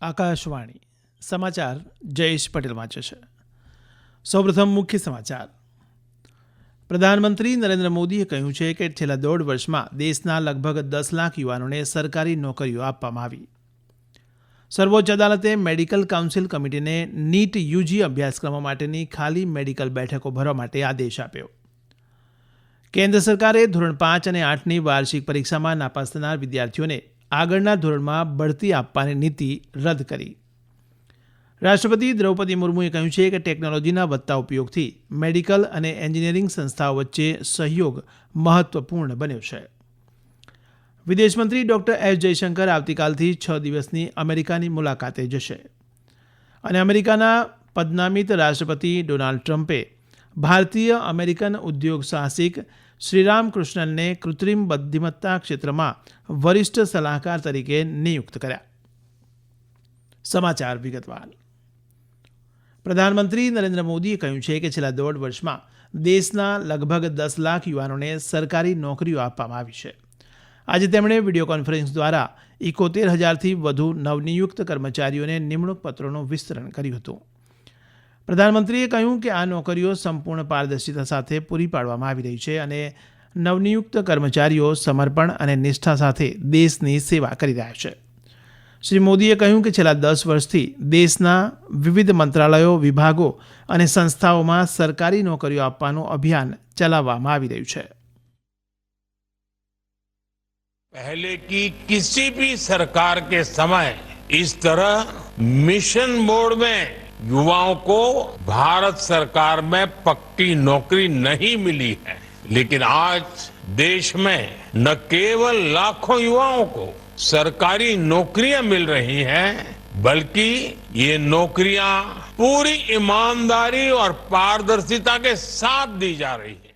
આકાશવાણી. સમાચાર જયેશ પટેલ વાંચે છે. સૌપ્રથમ મુખ્ય સમાચાર. પ્રધાનમંત્રી નરેન્દ્ર મોદીએ કહ્યું છે કે છેલ્લા દોઢ વર્ષમાં દેશના લગભગ દસ લાખ યુવાનોને સરકારી નોકરીઓ આપવામાં આવી. સર્વોચ્ચ અદાલતે મેડિકલ કાઉન્સિલ કમિટીને નીટ યુજી અભ્યાસક્રમો માટેની ખાલી મેડિકલ બેઠકો ભરવા માટે આદેશ આપ્યો. કેન્દ્ર સરકારે ધોરણ પાંચ અને આઠની વાર્ષિક પરીક્ષામાં નાપાસ થનાર વિદ્યાર્થીઓને આગળના ધોરણમાં બઢતી આપવાની નીતિ રદ કરી. રાષ્ટ્રપતિ દ્રૌપદી મુર્મુએ કહ્યું છે કે ટેકનોલોજીના વધતા ઉપયોગથી મેડિકલ અને એન્જિનિયરિંગ સંસ્થાઓ વચ્ચે સહયોગ મહત્વપૂર્ણ બન્યો છે. વિદેશમંત્રી ડોક્ટર એસ જયશંકર આવતીકાલથી છ દિવસની અમેરિકાની મુલાકાતે જશે. અને અમેરિકાના પદનામિત રાષ્ટ્રપતિ ડોનાલ્ડ ટ્રમ્પે ભારતીય અમેરિકન ઉદ્યોગ સાહસિક શ્રીરામ કૃષ્ણનને કૃત્રિમ બુદ્ધિમત્તા ક્ષેત્રમાં વરિષ્ઠ સલાહકાર તરીકે નિયુક્ત કર્યા. સમાચાર વિગતવાર. પ્રધાનમંત્રી નરેન્દ્ર મોદીએ કહ્યું છે કે છેલ્લા દોઢ વર્ષમાં દેશના લગભગ દસ લાખ યુવાનોને સરકારી નોકરીઓ આપવામાં આવી છે. આજે તેમણે વીડિયો કોન્ફરન્સ દ્વારા એકોતેર હજારથી વધુ નવનિયુક્ત કર્મચારીઓને નિમણૂક પત્રોનું વિસ્તરણ કર્યું હતું. પ્રધાનમંત્રીએ કહ્યું કે આ નોકરીઓ સંપૂર્ણ પારદર્શિતા સાથે પૂરી પાડવામાં આવી રહી છે અને નવનિયુક્ત કર્મચારીઓ સમર્પણ અને નિષ્ઠા સાથે દેશની સેવા કરી રહ્યા છે શ્રી મોદીએ કહ્યું કે છેલ્લા દસ વર્ષથી દેશના વિવિધ મંત્રાલયો વિભાગો અને સંસ્થાઓમાં સરકારી નોકરીઓ આપવાનું અભિયાન ચલાવવામાં આવી રહ્યું છે पहले की किसी भी सरकार के समय इस तरह मिशन मोड में युवाओं को भारत सरकार में पक्की नौकरी नहीं मिली है। लेकिन आज देश में न केवल लाखों युवाओं को सरकारी नौकरियाँ मिल रही हैं, बल्कि ये नौकरियाँ पूरी ईमानदारी और पारदर्शिता के साथ दी जा रही है।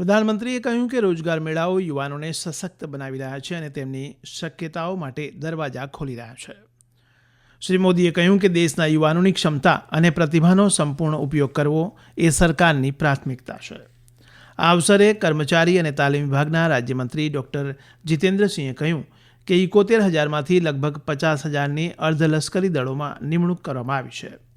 પ્રધાનમંત્રીએ કહ્યું કે રોજગાર મેળાઓ યુવાનોને સશક્ત બનાવી રહ્યા છે અને તેમની શક્યતાઓ માટે દરવાજા ખોલી રહ્યા છે. શ્રી મોદીએ કહ્યું કે દેશના યુવાનોની ક્ષમતા અને પ્રતિભાનો સંપૂર્ણ ઉપયોગ કરવો એ સરકારની પ્રાથમિકતા છે. આ અવસરે કર્મચારી અને તાલીમ વિભાગના રાજ્યમંત્રી ડૉક્ટર જીતેન્દ્રસિંહે કહ્યું કે ઇકોતેર હજારમાંથી લગભગ પચાસ હજારની અર્ધલશ્કરી દળોમાં નિમણૂક કરવામાં આવી છે.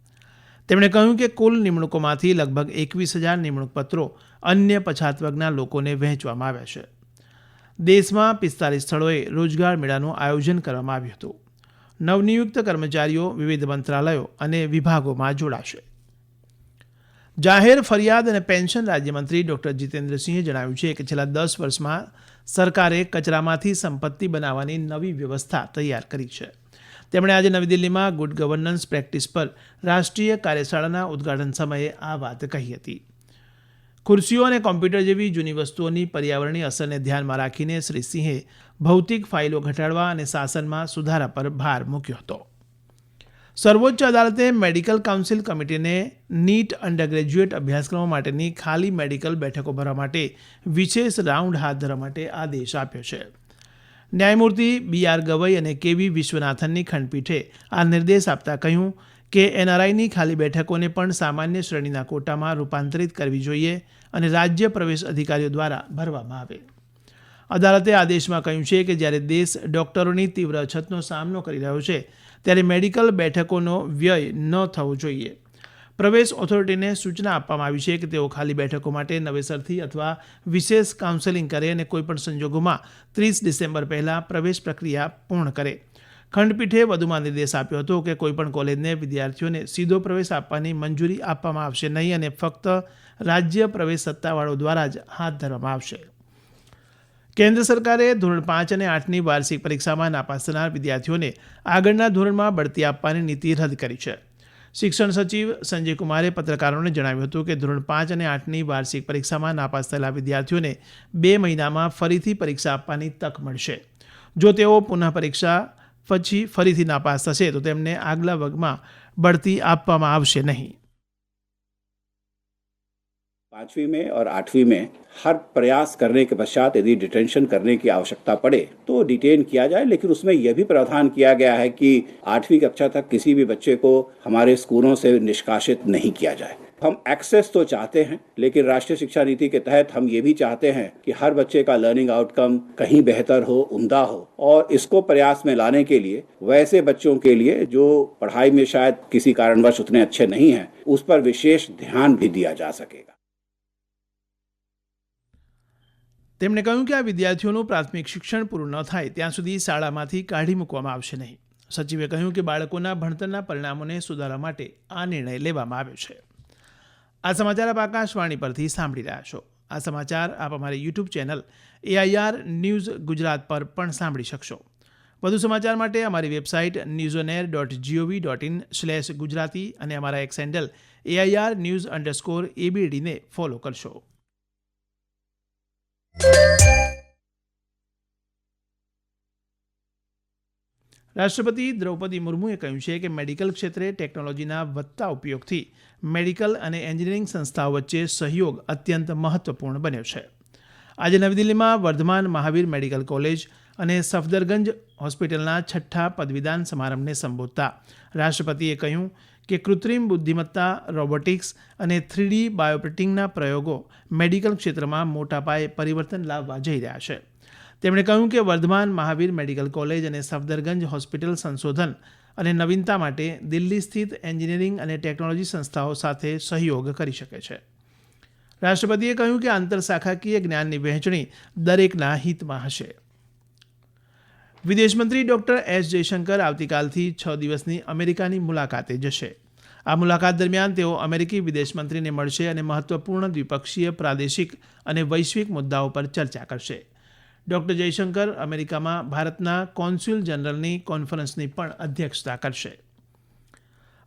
તેમણે કહ્યું કે કુલ નિમણૂકોમાંથી લગભગ એકવીસ હજાર નિમણૂકપત્રો અન્ય પછાત વર્ગના લોકોને વહેંચવામાં આવ્યા છે. દેશમાં પિસ્તાલીસ સ્થળોએ રોજગાર મેળાનું આયોજન કરવામાં આવ્યું હતું. નવનિયુક્ત કર્મચારીઓ વિવિધ મંત્રાલયો અને વિભાગોમાં જોડાશે. જાહેર ફરિયાદ અને પેન્શન રાજ્યમંત્રી ડોક્ટર જીતેન્દ્રસિંહે જણાવ્યું છે કે છેલ્લા દસ વર્ષમાં સરકારે કચરામાંથી સંપત્તિ બનાવવાની નવી વ્યવસ્થા તૈયાર કરી છે. તેમણે આજે નવી દિલ્હીમાં ગુડ ગવર્નન્સ પ્રેક્ટિસ પર રાષ્ટ્રીય કાર્યશાળાના ઉદઘાટન સમયે આ વાત કહી હતી. ખુરશીઓ અને કોમ્પ્યુટર જેવી જૂની વસ્તુઓની પર્યાવરણીય અસરને ધ્યાનમાં રાખીને શ્રી સિંહે ભૌતિક ફાઇલો ઘટાડવા અને શાસનમાં સુધારા પર ભાર મૂક્યો હતો. સર્વોચ્ચ અદાલતે મેડિકલ કાઉન્સિલ કમિટીને નીટ અંડર ગ્રેજ્યુએટ અભ્યાસક્રમો માટેની ખાલી મેડિકલ બેઠકો ભરવા માટે વિશેષ રાઉન્ડ હાથ ધરવા માટે આદેશ આપ્યો છે. ન્યાયમૂર્તિ બી આર ગવઈ અને કેવી વિશ્વનાથનની ખંડપીઠે આ નિર્દેશ આપતા કહ્યું કે એનઆરઆઈની ખાલી બેઠકોને પણ સામાન્ય શ્રેણીના કોટામાં રૂપાંતરિત કરવી જોઈએ અને રાજ્ય પ્રવેશ અધિકારીઓ દ્વારા ભરવામાં આવે. અદાલતે આદેશમાં કહ્યું છે કે જ્યારે દેશ ડોક્ટરોની તીવ્ર અછતનો સામનો કરી રહ્યો છે, ત્યારે મેડિકલ બેઠકોનો વ્યય ન થવો જોઈએ. પ્રવેશ ઓથોરિટીને સૂચના આપવામાં આવી છે કે તેઓ ખાલી બેઠકો માટે નવેસરથી અથવા વિશેષ કાઉન્સેલિંગ કરે અને કોઈપણ સંજોગોમાં ત્રીસ ડિસેમ્બર પહેલાં પ્રવેશ પ્રક્રિયા પૂર્ણ કરે. ખંડપીઠે વધુમાં નિર્દેશ આપ્યો હતો કે કોઈપણ કોલેજને વિદ્યાર્થીઓને સીધો પ્રવેશ આપવાની મંજૂરી આપવામાં આવશે નહીં અને ફક્ત રાજ્ય પ્રવેશ સત્તાવાળો દ્વારા જ હાથ ધરવામાં આવશે. કેન્દ્ર સરકારે ધોરણ પાંચ અને આઠની વાર્ષિક પરીક્ષામાં નાપાસ થનાર વિદ્યાર્થીઓને આગળના ધોરણમાં બઢતી આપવાની નીતિ રદ કરી છે. શિક્ષણ સચિવ સંજય કુમારે પત્રકારોને જણાવ્યું હતું કે ધોરણ પાંચ અને આઠની વાર્ષિક પરીક્ષામાં નાપાસ થયેલા વિદ્યાર્થીઓને બે મહિનામાં ફરીથી પરીક્ષા આપવાની તક મળશે. જો તેઓ પુનઃ પરીક્ષા પછી ફરીથી નાપાસ થશે, તો તેમને આગલા વર્ગમાં બઢતી આપવામાં આવશે નહીં. पांचवी में और आठवीं में हर प्रयास करने के पश्चात यदि डिटेंशन करने की आवश्यकता पड़े तो डिटेन किया जाए, लेकिन उसमें यह भी प्रावधान किया गया है कि आठवीं कक्षा तक किसी भी बच्चे को हमारे स्कूलों से निष्कासित नहीं किया जाए। हम एक्सेस तो चाहते हैं, लेकिन राष्ट्रीय शिक्षा नीति के तहत हम ये भी चाहते हैं कि हर बच्चे का लर्निंग आउटकम कहीं बेहतर हो, उमदा हो। और इसको प्रयास में लाने के लिए, वैसे बच्चों के लिए, जो पढ़ाई में शायद किसी कारणवश उतने अच्छे नहीं हैं, उस पर विशेष ध्यान भी दिया जा सकेगा। તેમણે કહ્યું કે આ વિદ્યાર્થીઓનું પ્રાથમિક શિક્ષણ પૂરું ન થાય, ત્યાં સુધી શાળામાંથી કાઢી મૂકવામાં આવશે નહીં. સચિવે કહ્યું કે બાળકોના ભણતરના પરિણામોને સુધારવા માટે આ નિર્ણય લેવામાં આવ્યો છે. આ સમાચાર આપ આકાશવાણી પરથી સાંભળી રહ્યા છો. આ સમાચાર આપ અમારી YouTube channel AIR news Gujarat પર પણ સાંભળી શકશો. વધુ સમાચાર માટે અમારી website news on air dot gov dot in slash Gujarati અને અમારા X handle AIR news underscore એબીડીને follow કરશો. રાષ્ટ્રપતિ દ્રૌપદી મુર્મુએ કહ્યું છે કે મેડિકલ ક્ષેત્રે ટેકનોલોજીના વધતા ઉપયોગથી મેડિકલ અને એન્જિનિયરિંગ સંસ્થાઓ વચ્ચે સહયોગ અત્યંત મહત્વપૂર્ણ બન્યો છે. આજે નવી દિલ્હીમાં વર્ધમાન મહાવીર મેડિકલ કોલેજ અને સફદરગંજ હોસ્પિટલના છઠ્ઠા પદવીદાન સમારંભને સંબોધતા રાષ્ટ્રપતિએ કહ્યું કે કૃત્રિમ બુદ્ધિમત્તા, રોબોટિક્સ અને થ્રીડી બાયોપ્રિન્ટિંગના પ્રયોગો મેડિકલ ક્ષેત્રમાં મોટા પાયે પરિવર્તન લાવવા જઈ રહ્યા છે. તેમણે કહ્યું કે વર્ધમાન મહાવીર મેડિકલ કોલેજ અને સફદરગંજ હોસ્પિટલ સંશોધન અને નવીનતા માટે દિલ્હી સ્થિત એન્જિનિયરિંગ અને ટેકનોલોજી સંસ્થાઓ સાથે સહયોગ કરી શકે છે. રાષ્ટ્રપતિએ કહ્યું કે આંતરશાખાકીય જ્ઞાનની વહેંચણી દરેકના હિતમાં હશે. વિદેશમંત્રી ડોક્ટર એસ જયશંકર આવતીકાલથી છ દિવસની અમેરિકાની મુલાકાતે જશે. આ મુલાકાત દરમિયાન તેઓ અમેરિકી વિદેશમંત્રીને મળશે અને મહત્વપૂર્ણ દ્વિપક્ષીય, પ્રાદેશિક અને વૈશ્વિક મુદ્દાઓ પર ચર્ચા કરશે. ડોક્ટર જયશંકર અમેરિકામાં ભારતના કોન્સ્યુલ જનરલની કોન્ફરન્સની પણ અધ્યક્ષતા કરશે.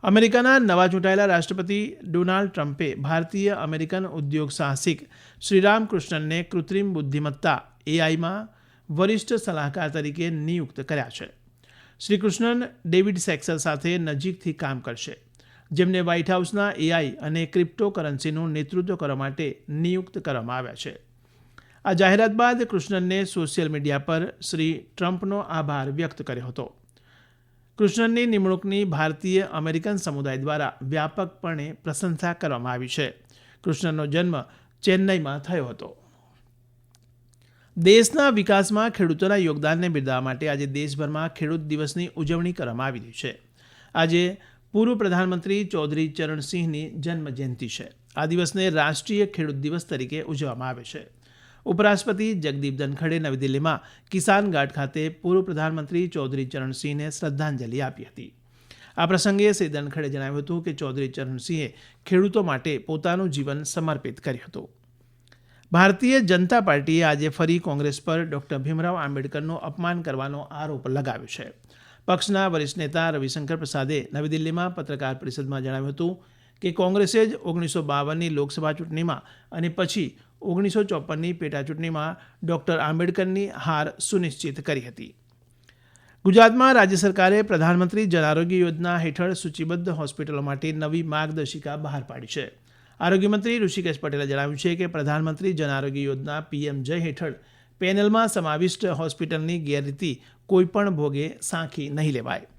અમેરિકાના નવા ચૂંટાયેલા રાષ્ટ્રપતિ ડોનાલ્ડ ટ્રમ્પે ભારતીય અમેરિકન ઉદ્યોગ સાહસિક શ્રીરામ કૃષ્ણનને કૃત્રિમ બુદ્ધિમત્તા એઆઈમાં વરિષ્ઠ સલાહકાર તરીકે નિયુક્ત કર્યા છે. શ્રી કૃષ્ણન ડેવિડ સેક્સર સાથે નજીકથી કામ કરશે. જેમને વ્હાઇટ હાઉસના એઆઈ અને ક્રિપ્ટો કરન્સીનું નેતૃત્વ કરવા માટે નિયુક્ત કરવામાં આવ્યા છે. આ જાહેરાત બાદ કૃષ્ણનને સોશિયલ મીડિયા પર શ્રી ટ્રમ્પનો આભાર વ્યક્ત કર્યો હતો. કૃષ્ણનની નિમણૂકની ભારતીય અમેરિકન સમુદાય દ્વારા વ્યાપકપણે પ્રશંસા કરવામાં આવી છે. કૃષ્ણનનો જન્મ ચેન્નઈમાં થયો હતો. દેશના વિકાસમાં ખેડૂતોના યોગદાનને બિરદાવવા માટે આજે દેશભરમાં ખેડૂત દિવસની ઉજવણી કરવામાં આવી રહી છે. આજે પૂર્વ પ્રધાનમંત્રી ચૌધરી ચરણસિંહની જન્મ જયંતિ છે. આ દિવસને રાષ્ટ્રીય ખેડૂત દિવસ તરીકે ઉજવવામાં આવે છે. ઉપરાષ્ટ્રપતિ જગદીપ ધનખડે નવી દિલ્હીમાં કિસાન ઘાટ ખાતે પૂર્વ પ્રધાનમંત્રી ચૌધરી ચરણસિંહને શ્રદ્ધાંજલિ આપી હતી. આ પ્રસંગે શ્રી ધનખડે જણાવ્યું હતું કે ચૌધરી ચરણસિંહે ખેડૂતો માટે પોતાનું જીવન સમર્પિત કર્યું હતું. ભારતીય જનતા પાર્ટીએ આજે ફરી કોંગ્રેસ પર ડોક્ટર ભીમરાવ આંબેડકરનું અપમાન કરવાનો આરોપ લગાવ્યો છે. પક્ષના વરિષ્ઠ નેતા રવિશંકર પ્રસાદે નવી દિલ્હીમાં પત્રકાર પરિષદમાં જણાવ્યું હતું કે કોંગ્રેસે જ ઓગણીસો બાવનની લોકસભા ચૂંટણીમાં અને પછી ઓગણીસો ચોપનની પેટા ચૂંટણીમાં ડોક્ટર આંબેડકરની હાર સુનિશ્ચિત કરી હતી. ગુજરાતમાં રાજ્ય સરકારે પ્રધાનમંત્રી જન આરોગ્ય યોજના હેઠળ સૂચિબદ્ધ હોસ્પિટલો માટે નવી માર્ગદર્શિકા બહાર પાડી છે. આરોગ્યમંત્રી ઋષિકેશ પટેલે જણાવ્યું છે કે પ્રધાનમંત્રી જન આરોગ્ય યોજના પીએમ જય હેઠળ પેનલમાં સમાવિષ્ટ હોસ્પિટલની ગેરરીતિ કોઈપણ ભોગે સાંખી નહીં લેવાય.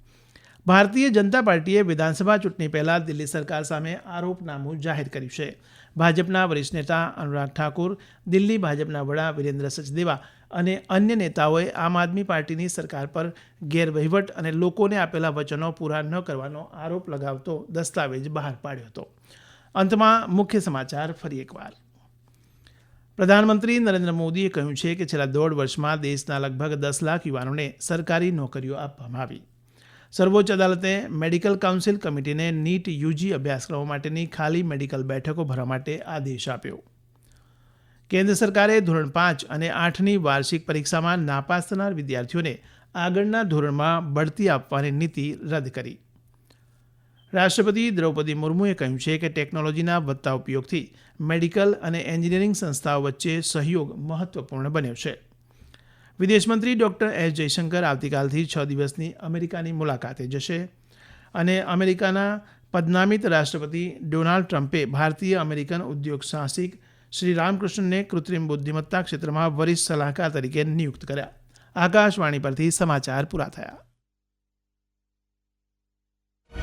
ભારતીય જનતા પાર્ટીએ વિધાનસભા ચૂંટણી પહેલા દિલ્હી સરકાર સામે આરોપનામું જાહેર કર્યું છે. ભાજપના વરિષ્ઠ નેતા અનુરાગ ઠાકુર, દિલ્હી ભાજપના વડા વિરેન્દ્ર સચદેવા અને અન્ય નેતાઓએ આમ આદમી પાર્ટીની સરકાર પર ગેરવહીવટ અને લોકોને આપેલા વચનો પૂરા ન કરવાનો આરોપ લગાવતો દસ્તાવેજ બહાર પાડ્યો હતો. અંતમાં મુખ્ય સમાચાર ફરી એકવાર. પ્રધાનમંત્રી નરેન્દ્ર મોદીએ કહ્યું છે કે છેલ્લા દોઢ વર્ષમાં દેશના લગભગ દસ લાખ યુવાનોને સરકારી નોકરીઓ આપવામાં આવી. સર્વોચ્ચ અદાલતે મેડિકલ કાઉન્સિલ કમિટીને નીટ યુજી અભ્યાસક્રમો માટેની ખાલી મેડિકલ બેઠકો ભરવા માટે આદેશ આપ્યો. કેન્દ્ર સરકારે ધોરણ પાંચ અને આઠની વાર્ષિક પરીક્ષામાં નાપાસ થનાર વિદ્યાર્થીઓને આગળના ધોરણમાં બઢતી આપવાની નીતિ રદ કરી. રાષ્ટ્રપતિ દ્રૌપદી મુર્મુએ કહ્યું છે કે ટેકનોલોજીના વધતા ઉપયોગથી મેડિકલ અને એન્જિનિયરિંગ સંસ્થાઓ વચ્ચે સહયોગ મહત્વપૂર્ણ બન્યો છે. વિદેશમંત્રી ડૉક્ટર એસ જયશંકર આવતીકાલથી છ દિવસની અમેરિકાની મુલાકાતે જશે અને અમેરિકાના પદનામિત રાષ્ટ્રપતિ ડોનાલ્ડ ટ્રમ્પે ભારતીય અમેરિકન ઉદ્યોગ સાહસિક શ્રી રામકૃષ્ણને કૃત્રિમ બુદ્ધિમત્તા ક્ષેત્રમાં વરિષ્ઠ સલાહકાર તરીકે નિયુક્ત કર્યા. આકાશવાણી પરથી સમાચાર પૂરા થયા.